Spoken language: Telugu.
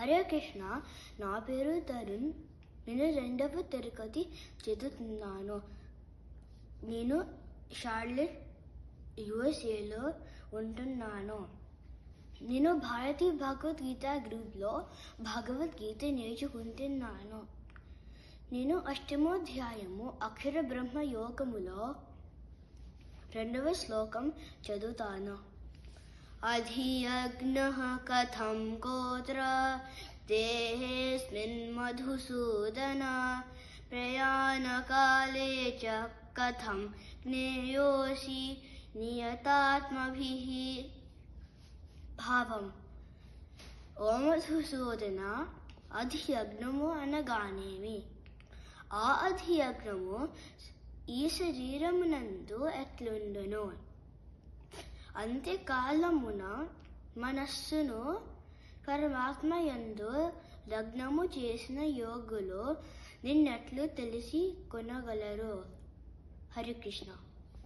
హరే కృష్ణ నా పేరు తరుణ్. నేను రెండవ తరగతి చదువుతున్నాను. నేను షార్లెట్ యుఎస్ఏలో ఉంటున్నాను. నేను భారతీయ భగవద్గీత గ్రూప్లో భగవద్గీత నేర్చుకుంటున్నాను. నేను అష్టమోధ్యాయము అక్షర బ్రహ్మ యోగములో రెండవ శ్లోకం చదువుతాను. అధియజ్ఞః కథం గోత్ర దేహేస్మిన్ మధుసూదన ప్రయాణకాలే చ కథం జ్ఞేయోసి నియతాత్మభిః భావం ఓ మధుసూదన అధియజ్ఞము అనగానేమి ఆ అధియజ్ఞము ఈ శరీరమునందు ఎట్లుండును అంత్యకాలమున మనస్సును పరమాత్మయందు లగ్నము చేసిన యోగులు నిన్నట్లు తెలిసి కొనగలరు. హరికృష్ణ.